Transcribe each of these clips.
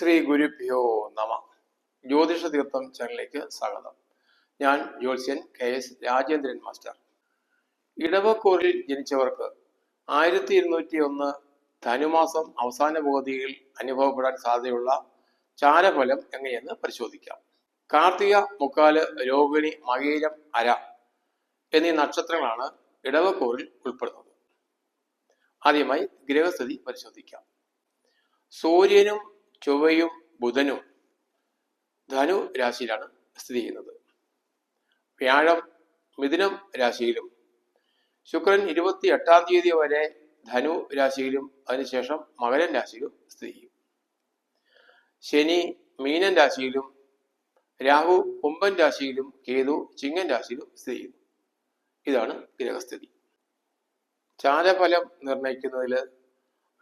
ശ്രീ ഗുരുഭ്യോ നമ. ജ്യോതിഷ തീർത്ഥം ചാനലിലേക്ക് സ്വാഗതം. ഞാൻ ജ്യോത്സ്യൻ കെ എസ് രാജേന്ദ്രൻ മാസ്റ്റർ. ഇടവക്കൂറിൽ ജനിച്ചവർക്ക് ആയിരത്തി ഇരുന്നൂറ്റി ഒന്ന് ധനുമാസം അവസാന പകുതിയിൽ അനുഭവപ്പെടാൻ സാധ്യതയുള്ള ചാരഫലം എങ്ങനെയെന്ന് പരിശോധിക്കാം. കാർത്തിക മുക്കാൽ രോഹിണി മകീരം അര എന്നീ നക്ഷത്രങ്ങളാണ് ഇടവക്കൂറിൽ ഉൾപ്പെടുന്നത്. ആദ്യമായി ഗ്രഹസ്ഥിതി പരിശോധിക്കാം. സൂര്യനും ചൊവ്വയും ബുധനും ധനു രാശിയിലാണ് സ്ഥിതി ചെയ്യുന്നത്. വ്യാഴം മിഥുനം രാശിയിലും ശുക്രൻ ഇരുപത്തി എട്ടാം തീയതി വരെ ധനു രാശിയിലും അതിനുശേഷം മകരൻ രാശിയിലും സ്ഥിതി ചെയ്യും. ശനി മീനൻ രാശിയിലും രാഹു കുംഭൻ രാശിയിലും കേതു ചിങ്ങൻ രാശിയിലും സ്ഥിതി ചെയ്യുന്നു. ഇതാണ് ഗ്രഹസ്ഥിതി. ചാലഫലം നിർണയിക്കുന്നതിൽ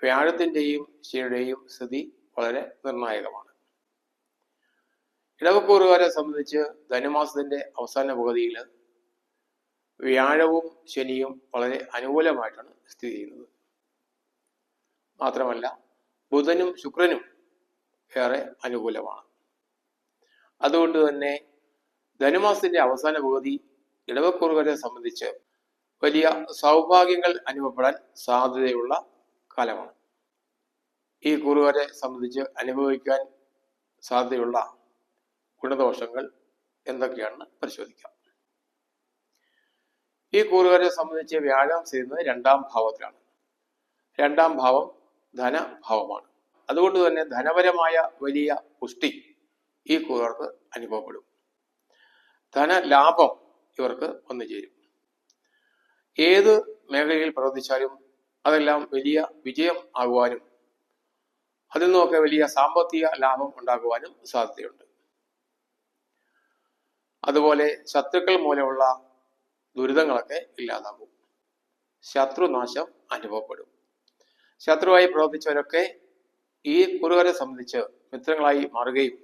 വ്യാഴത്തിന്റെയും ശനിയുടെയും സ്ഥിതി വളരെ നിർണായകമാണ്. ഇടവക്കൂറുകാരെ സംബന്ധിച്ച് ധനുമാസത്തിന്റെ അവസാന പകുതിയിൽ വ്യാഴവും ശനിയും വളരെ അനുകൂലമായിട്ടാണ് സ്ഥിതി ചെയ്യുന്നത്. മാത്രമല്ല ബുധനും ശുക്രനും ഏറെ അനുകൂലമാണ്. അതുകൊണ്ട് തന്നെ ധനുമാസത്തിന്റെ അവസാന പകുതി ഇടവക്കൂറുകാരെ സംബന്ധിച്ച് വലിയ സൗഭാഗ്യങ്ങൾ അനുഭവപ്പെടാൻ സാധ്യതയുള്ള കാലമാണ്. ഈ കുറുവരെ സംബന്ധിച്ച് അനുഭവിക്കാൻ സാധ്യതയുള്ള ഗുണദോഷങ്ങൾ എന്തൊക്കെയാണെന്ന് പരിശോധിക്കാം. ഈ കൂറുകാരെ സംബന്ധിച്ച് വ്യാഴം ചെയ്യുന്നത് രണ്ടാം ഭാവത്തിലാണ്. രണ്ടാം ഭാവം ധനഭാവമാണ്. അതുകൊണ്ട് തന്നെ ധനപരമായ വലിയ പുഷ്ടി ഈ കൂറുകാർക്ക് അനുഭവപ്പെടും. ധനലാഭം ഇവർക്ക് വന്നു ചേരും. ഏത് മേഖലയിൽ പ്രവർത്തിച്ചാലും അതെല്ലാം വലിയ വിജയം ആകുവാനും അതിൽ നിന്നൊക്കെ വലിയ സാമ്പത്തിക ലാഭം ഉണ്ടാകുവാനും സാധ്യതയുണ്ട്. അതുപോലെ ശത്രുക്കൾ മൂലമുള്ള ദുരിതങ്ങളൊക്കെ ഇല്ലാതാകും. ശത്രുനാശം അനുഭവപ്പെടും. ശത്രുവായി പ്രവർത്തിച്ചവരൊക്കെ ഈ കുറുകരെ സംബന്ധിച്ച് മിത്രങ്ങളായി മാറുകയും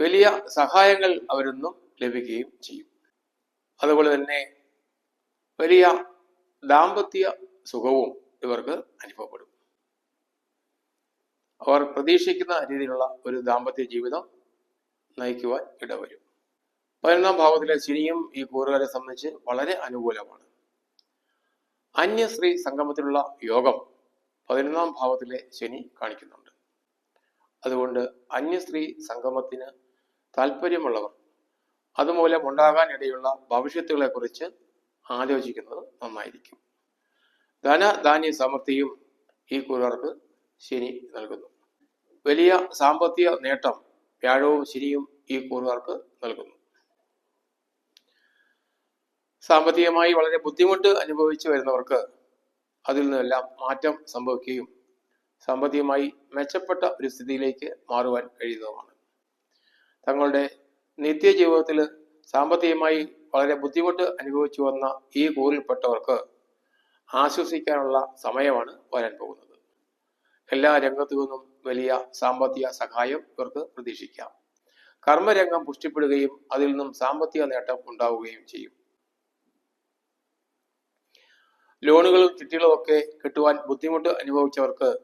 വലിയ സഹായങ്ങൾ അവരൊന്നും ലഭിക്കുകയും ചെയ്യും. അതുപോലെ തന്നെ വലിയ ദാമ്പത്യ സുഖവും ഇവർക്ക് അവർ പ്രതീക്ഷിക്കുന്ന രീതിയിലുള്ള ഒരു ദാമ്പത്യ ജീവിതം നയിക്കുവാൻ ഇടവരും. പതിനൊന്നാം ഭാവത്തിലെ ശനിയും ഈ കൂറുകാരെ സംബന്ധിച്ച് വളരെ അനുകൂലമാണ്. അന്യ സ്ത്രീ സംഗമത്തിലുള്ള യോഗം പതിനൊന്നാം ഭാവത്തിലെ ശനി കാണിക്കുന്നുണ്ട്. അതുകൊണ്ട് അന്യ സ്ത്രീ സംഗമത്തിന് താല്പര്യമുള്ളവർ അതുമൂലം ഉണ്ടാകാനിടയുള്ള ഭവിഷ്യത്തുകളെ കുറിച്ച് ആലോചിക്കുന്നത് നന്നായിരിക്കും. ധന ധനധാന്യ സമൃദ്ധിയും ഈ കുറുകാർക്ക് ശനി നൽകുന്നു. വലിയ സാമ്പത്തിക നേട്ടം വ്യാഴവും ശനിയും ഈ കൂറുകാർക്ക് നൽകുന്നു. സാമ്പത്തികമായി വളരെ ബുദ്ധിമുട്ട് അനുഭവിച്ചു വരുന്നവർക്ക് അതിൽ നിന്നെല്ലാം മാറ്റം സംഭവിക്കുകയും സാമ്പത്തികമായി മെച്ചപ്പെട്ട ഒരു സ്ഥിതിയിലേക്ക് മാറുവാൻ കഴിയുന്നതുമാണ്. തങ്ങളുടെ നിത്യജീവിതത്തിൽ സാമ്പത്തികമായി വളരെ ബുദ്ധിമുട്ട് അനുഭവിച്ചു വന്ന ഈ കൂറിൽപ്പെട്ടവർക്ക് ആശ്വസിക്കാനുള്ള സമയമാണ് വരാൻ പോകുന്നത്. എല്ലാ രംഗത്തു നിന്നും വലിയ സാമ്പത്തിക സഹായം ഇവർക്ക് പ്രതീക്ഷിക്കാം. കർമ്മരംഗം പുഷ്ടിപ്പെടുകയും അതിൽ നിന്നും സാമ്പത്തിക നേട്ടം ഉണ്ടാവുകയും ചെയ്യും. ലോണുകളും ചിട്ടികളും ഒക്കെ കിട്ടുവാൻ ബുദ്ധിമുട്ട് അനുഭവിച്ചവർക്ക്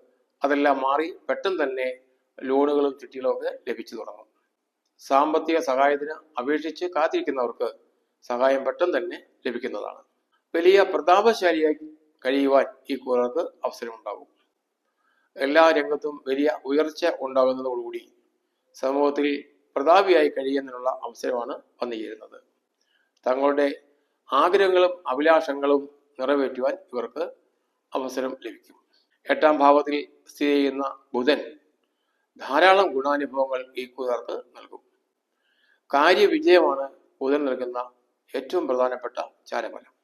അതെല്ലാം മാറി പെട്ടെന്ന് തന്നെ ലോണുകളും ചിട്ടികളും ഒക്കെ ലഭിച്ചു തുടങ്ങും. സാമ്പത്തിക സഹായത്തിന് അപേക്ഷിച്ച് കാത്തിരിക്കുന്നവർക്ക് സഹായം പെട്ടെന്ന് തന്നെ ലഭിക്കുന്നതാണ്. വലിയ പ്രതാപശാലിയായി കഴിയുവാൻ ഈ കൂറർക്ക് അവസരമുണ്ടാകും. എല്ലാ രംഗത്തും വലിയ ഉയർച്ച ഉണ്ടാകുന്നതോടുകൂടി സമൂഹത്തിൽ പ്രതാപിയായി കഴിയുന്നതിനുള്ള അവസരമാണ് വന്നു തങ്ങളുടെ ആഗ്രഹങ്ങളും അഭിലാഷങ്ങളും നിറവേറ്റുവാൻ ഇവർക്ക് അവസരം ലഭിക്കും. എട്ടാം ഭാവത്തിൽ സ്ഥിതി ചെയ്യുന്ന ബുധൻ ധാരാളം ഗുണാനുഭവങ്ങൾ ഈ കൂതർക്ക് നൽകും. കാര്യവിജയമാണ് ബുധൻ നൽകുന്ന ഏറ്റവും പ്രധാനപ്പെട്ട ചാരഫലം.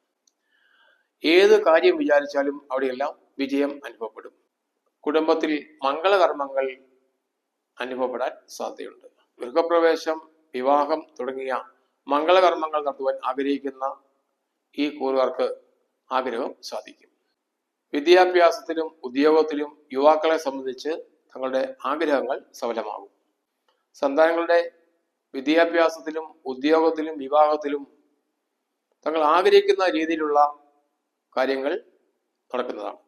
ഏത് കാര്യം വിചാരിച്ചാലും അവിടെയെല്ലാം വിജയം അനുഭവപ്പെടും. കുടുംബത്തിൽ മംഗളകർമ്മങ്ങൾ അനുഭവപ്പെടാൻ സാധ്യതയുണ്ട്. ഗൃഹപ്രവേശം വിവാഹം തുടങ്ങിയ മംഗളകർമ്മങ്ങൾ നടത്തുവാൻ ആഗ്രഹിക്കുന്ന ഈ കൂറുകാർക്ക് ആഗ്രഹം സാധിക്കും. വിദ്യാഭ്യാസത്തിലും ഉദ്യോഗത്തിലും യുവാക്കളെ സംബന്ധിച്ച് തങ്ങളുടെ ആഗ്രഹങ്ങൾ സഫലമാകും. സന്താനങ്ങളുടെ വിദ്യാഭ്യാസത്തിലും ഉദ്യോഗത്തിലും വിവാഹത്തിലും തങ്ങൾ ആഗ്രഹിക്കുന്ന രീതിയിലുള്ള കാര്യങ്ങൾ നടക്കുന്നതാണ്.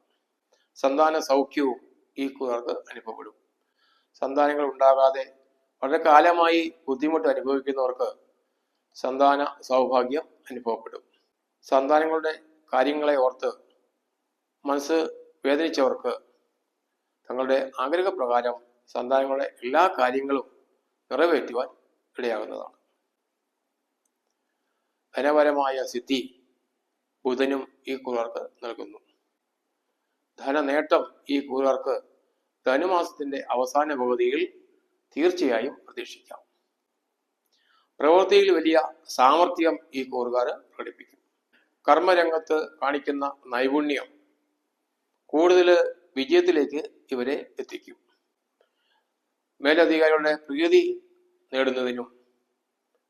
സന്താന സൗഖ്യവും ഈ കൂറുകാർക്ക് അനുഭവപ്പെടും. സന്താനങ്ങൾ ഉണ്ടാകാതെ വളരെ കാലമായി ബുദ്ധിമുട്ട് അനുഭവിക്കുന്നവർക്ക് സന്താന സൗഭാഗ്യം അനുഭവപ്പെടും. സന്താനങ്ങളുടെ കാര്യങ്ങളെ ഓർത്ത് മനസ്സ് വേദനിച്ചവർക്ക് തങ്ങളുടെ ആഗ്രഹപ്രകാരം സന്താനങ്ങളുടെ എല്ലാ കാര്യങ്ങളും നിറവേറ്റുവാൻ ഇടയാകുന്നതാണ്. ധനപരമായ സിദ്ധി ബുധനും ഈ കൂറുകാർക്ക് നൽകുന്നു. ധനനേട്ടം ഈ കൂറുകാർക്ക് ധനുമാസത്തിന്റെ അവസാന പകുതിയിൽ തീർച്ചയായും പ്രതീക്ഷിക്കാം. പ്രവൃത്തിയിൽ വലിയ സാമർഥ്യം ഈ കൂറുകാർ പ്രകടിപ്പിക്കും. കർമ്മരംഗത്ത് കാണിക്കുന്ന നൈപുണ്യം കൂടുതൽ വിജയത്തിലേക്ക് ഇവരെ എത്തിക്കും. മേലധികാരികളുടെ പ്രീതി നേടുന്നതിനും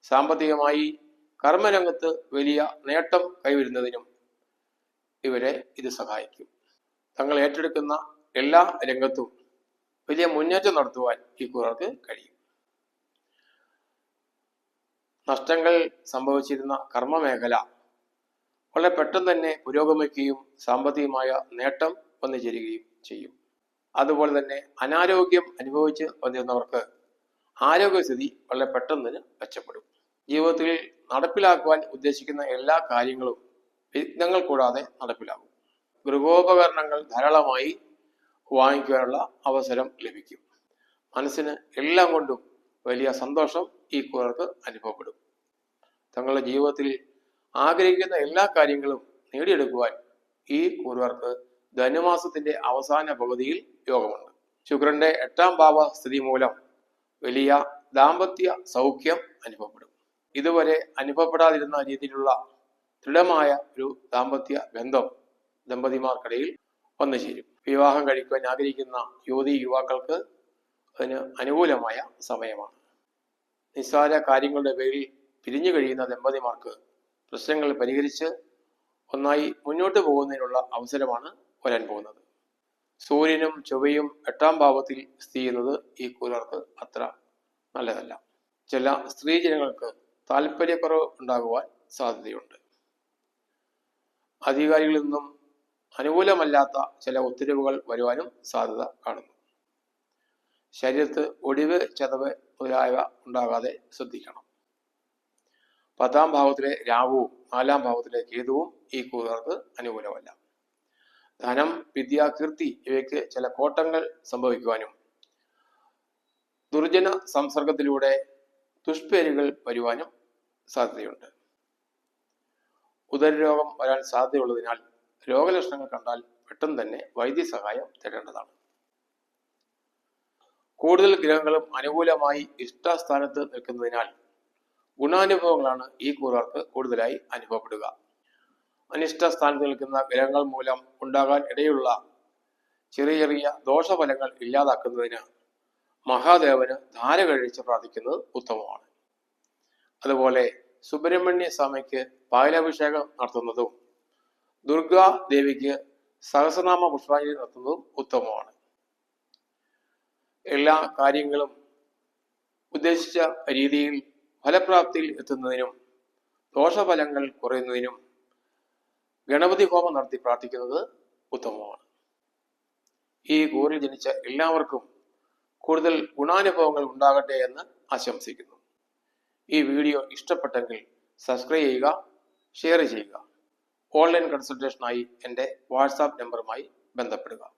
സാമ്പത്തികമായി കർമ്മരംഗത്ത് വലിയ നേട്ടം കൈവരുന്നതിനും ഇവരെ ഇത് സഹായിക്കും. തങ്ങൾ ഏറ്റെടുക്കുന്ന എല്ലാ രംഗത്തും വലിയ മുന്നേറ്റം നടത്തുവാൻ ഈ കൂറുകാർക്ക് കഴിയും. നഷ്ടങ്ങൾ സംഭവിച്ചിരുന്ന കർമ്മമേഖല വളരെ പെട്ടെന്ന് തന്നെ പുരോഗമിക്കുകയും സാമ്പത്തികമായ നേട്ടം വന്നു ചേരുകയും ചെയ്യും. അതുപോലെ തന്നെ അനാരോഗ്യം അനുഭവിച്ച് വന്നിരുന്നവർക്ക് ആരോഗ്യസ്ഥിതി വളരെ പെട്ടെന്ന് തന്നെ മെച്ചപ്പെടും. ജീവിതത്തിൽ നടപ്പിലാക്കുവാൻ ഉദ്ദേശിക്കുന്ന എല്ലാ കാര്യങ്ങളും വിഘ്നങ്ങൾ കൂടാതെ നടപ്പിലാകും. ഗൃഹോപകരണങ്ങൾ ധാരാളമായി വാങ്ങിക്കുവാനുള്ള അവസരം ലഭിക്കും. മനസ്സിന് എല്ലാം കൊണ്ടും വലിയ സന്തോഷം ഈ കൂറർക്ക് അനുഭവപ്പെടും. തങ്ങളുടെ ജീവിതത്തിൽ ആഗ്രഹിക്കുന്ന എല്ലാ കാര്യങ്ങളും നേടിയെടുക്കുവാൻ ഈ കൂറുകാർക്ക് ധനുമാസത്തിന്റെ അവസാന പകുതിയിൽ യോഗമുണ്ട്. ശുക്രന്റെ എട്ടാം ഭാവ സ്ഥിതി മൂലം വലിയ ദാമ്പത്യ സൗഖ്യം അനുഭവപ്പെടും. ഇതുവരെ അനുഭവപ്പെടാതിരുന്ന രീതിയിലുള്ള ദൃഢമായ ഒരു ദാമ്പത്യ ബന്ധം ദമ്പതിമാർക്കിടയിൽ വന്നു ചേരും. വിവാഹം കഴിക്കുവാൻ ആഗ്രഹിക്കുന്ന യുവതി യുവാക്കൾക്ക് അതിന് അനുകൂലമായ സമയമാണ്. നിസ്സാര കാര്യങ്ങളുടെ പേരിൽ പിരിഞ്ഞു കഴിയുന്ന ദമ്പതിമാർക്ക് പ്രശ്നങ്ങൾ പരിഹരിച്ച് ഒന്നായി മുന്നോട്ട് പോകുന്നതിനുള്ള അവസരമാണ് വരാൻ പോകുന്നത്. സൂര്യനും ചൊവ്വയും എട്ടാം ഭാവത്തിൽ സ്ഥിതി ചെയ്യുന്നത് ഈ കൂലർക്ക് അത്ര നല്ലതല്ല. ചില സ്ത്രീജനങ്ങൾക്ക് താല്പര്യക്കുറവ് ഉണ്ടാകുവാൻ സാധ്യതയുണ്ട്. അധികാരികളിൽ നിന്നും അനുകൂലമല്ലാത്ത ചില ഉത്തരവുകൾ വരുവാനും സാധ്യത കാണുന്നു. ശരീരത്ത് ഒടിവ് ചതവ് മുതലായവ ഉണ്ടാകാതെ ശ്രദ്ധിക്കണം. പത്താം ഭാവത്തിലെ രാവുവും നാലാം ഭാവത്തിലെ കേതുവും ഈ കൂതർക്ക് അനുകൂലമല്ല. ധനം വിദ്യ കീർത്തി ഇവയ്ക്ക് ചില കോട്ടങ്ങൾ സംഭവിക്കുവാനും ദുർജന സംസർഗത്തിലൂടെ ദുഷ്പേരുകൾ വരുവാനും സാധ്യതയുണ്ട്. ഉദരരോഗം വരാൻ സാധ്യതയുള്ളതിനാൽ രോഗലക്ഷണങ്ങൾ കണ്ടാൽ പെട്ടെന്ന് തന്നെ വൈദ്യസഹായം തേടേണ്ടതാണ് കൂടുതൽ ഗ്രഹങ്ങളും അനുകൂലമായി ഇഷ്ടസ്ഥാനത്ത് നിൽക്കുന്നതിനാൽ ഗുണാനുഭവങ്ങളാണ് ഈ കൂറുകാർക്ക് കൂടുതലായി അനുഭവപ്പെടുക. അനിഷ്ട സ്ഥാനത്ത് നിൽക്കുന്ന ഗ്രഹങ്ങൾ മൂലം ഉണ്ടാകാൻ ഇടയുള്ള ചെറിയ ചെറിയ ദോഷഫലങ്ങൾ ഇല്ലാതാക്കുന്നതിന് മഹാദേവന് ധാര കഴിച്ച് പ്രാർത്ഥിക്കുന്നത് ഉത്തമമാണ്. അതുപോലെ സുബ്രഹ്മണ്യ സ്വാമിക്ക് പായലാഭിഷേകം നടത്തുന്നതും ദുർഗാ ദേവിക്ക് സഹസ്രനാമ പുഷ്പാഞ്ജലി നടത്തുന്നതും ഉത്തമമാണ്. എല്ലാ കാര്യങ്ങളും ഉദ്ദേശിച്ച രീതിയിൽ ഫലപ്രാപ്തിയിൽ എത്തുന്നതിനും ദോഷഫലങ്ങൾ കുറയുന്നതിനും ഗണപതി ഹോമം നടത്തി പ്രാർത്ഥിക്കുന്നത് ഉത്തമമാണ്. ഈ കൂറിൽ ജനിച്ച എല്ലാവർക്കും കൂടുതൽ ഗുണാനുഭവങ്ങൾ ഉണ്ടാകട്ടെ എന്ന് ആശംസിക്കുന്നു. ഈ വീഡിയോ ഇഷ്ടപ്പെട്ടെങ്കിൽ സബ്സ്ക്രൈബ് ചെയ്യുക ഷെയർ ചെയ്യുക. ഓൺലൈൻ കൺസൾട്ടേഷനായി എന്റെ വാട്സാപ്പ് നമ്പറുമായി ബന്ധപ്പെടുക.